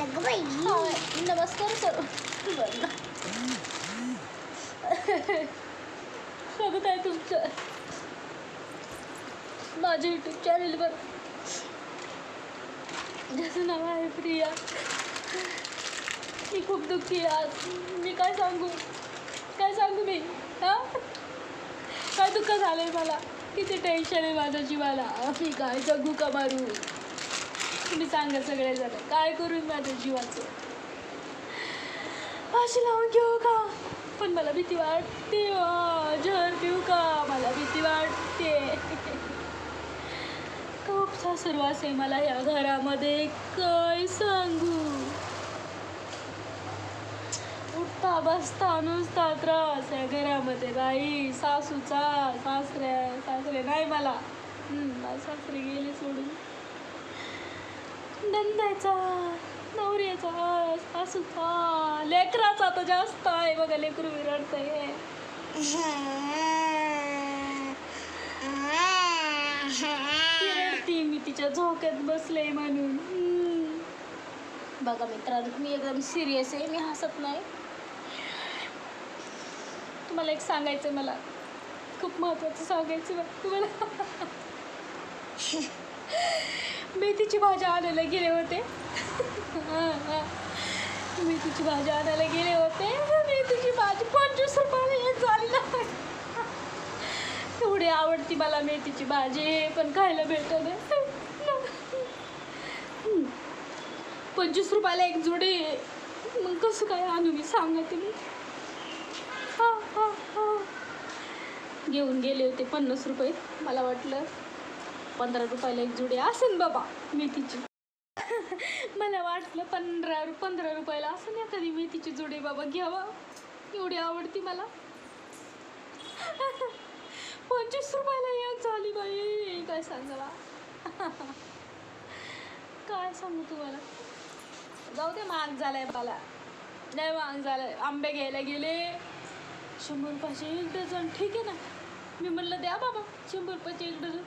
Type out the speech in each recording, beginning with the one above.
अगं बाई नमस्कार सर स्वागत आहे तुमचं माझ्या युट्यूब चॅनलवर ज्याचं नाव आहे प्रिया. मी खूप दुःखी आज मी काय सांगू? काय सांगू मी? हां? काय दुःख झालं आहे मला? किती टेन्शन आहे माझ्या जीवाला. मी काय जगू का मारू? तुम्ही सांगा सगळेजण. काय करू माझ्या जीवाचं? अशी लावून घेऊ का? पण मला भीती वाटते हो. अं, जहर पिऊ का? मला भीती वाटते. खूपसा सुरुवात आहे मला या घरामध्ये. काय सांगू? उठता बसता नुसता त्रास या घरामध्ये बाई. सासूचा सासऱ्या सासरे नाही मला. मला सासरे गेले सोडून. नंदाचा नवऱ्याचा सासूचा लेकराचा तर जास्त आहे बघा लेकरू विरडतंय ती रडती मी तिच्या झोक्यात बसले म्हणून. बघा मित्रांनो मी एकदम सिरियस आहे मी हसत नाही. तुम्हाला एक सांगायचं मला. खूप महत्त्वाचं सांगायचं तुम्हाला मेथीची भाजी आणायला गेले होते. हां, हां. मेथीची भाजी आणायला गेले होते. मेथीची भाजी पंचवीस रुपयाला एक झाली ना. एवढी आवडती मला मेथीची भाजी. पण खायला भेटत पंचवीस रुपयाला एक जोडी मग कसं काय आणू मी सांगा तुम्ही. हा हा हा. घेऊन गेले होते पन्नास रुपये मला वाटलं. पंधरा रुपयाला एक जुडी असेल बाबा मेथीची. मला वाटलं पंधरा पंधरा रुपयाला असेल एखादी मेथीची जुडी बाबा घ्यावा. एवढी आवडती मला. पंचवीस रुपयाला एक झाली बाई काय सांगावा काय सांगू तुम्हाला? जाऊ दे महाग झालाय मला नाही महाग झालाय. आंबे घ्यायला गेले. शंभर रुपयाचे एक डझन. ठीक आहे ना? मी म्हणलं द्या बाबा शंभर रुपयाचे एक डझन.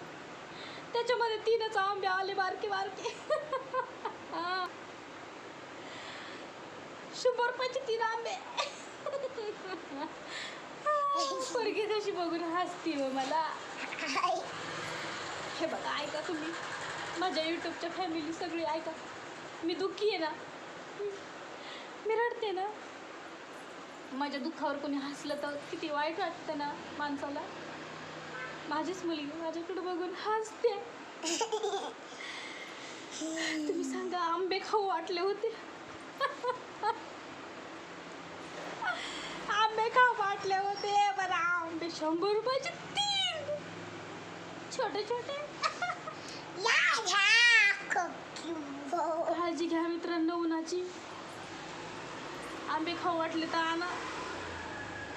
त्याच्यामध्ये तीनच आंबे आले बारके बारके. हा. शंभर रुपयाचे तीन आंबे. पोरगी कशी बघून हसती हो मला. हे बघा ऐका तुम्ही. माझ्या युट्यूबच्या फॅमिली सगळी ऐका. मी दुःखी आहे ना? मी रडते ना? माझ्या दुःखावर कोणी हसलं तर किती वाईट वाटतं ना माणसाला? माझीच मुलगी माझ्याकडे बघून हसते. तुम्ही सांगा आंबे खाऊ वाटले होते? आंबे खाऊ वाटले होते पण आंबे शंभर रुपयाचे तीन. छोटे छोटे. काळजी घ्या मित्रांनो उन्हाची. आंबे खाऊ वाटले तर आणा.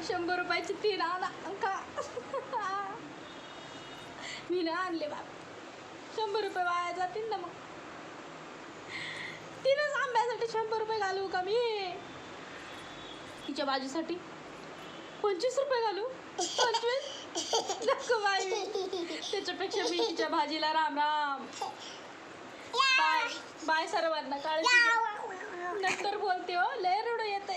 शंभर रुपयाचे तीन आणा का मी ना आणले बाबा शंभर रुपये वाया जातील ना मग. तीनच आंब्यासाठी शंभर रुपये घालू का मी? तिच्या भाजीसाठी पंचवीस रुपये घालू? पंचवीस? नको बाई. त्याच्यापेक्षा मी तिच्या भाजीला राम राम. बाय. बाय सर्वांना. काळजी. नंतर बोलते हो. लय रडू येत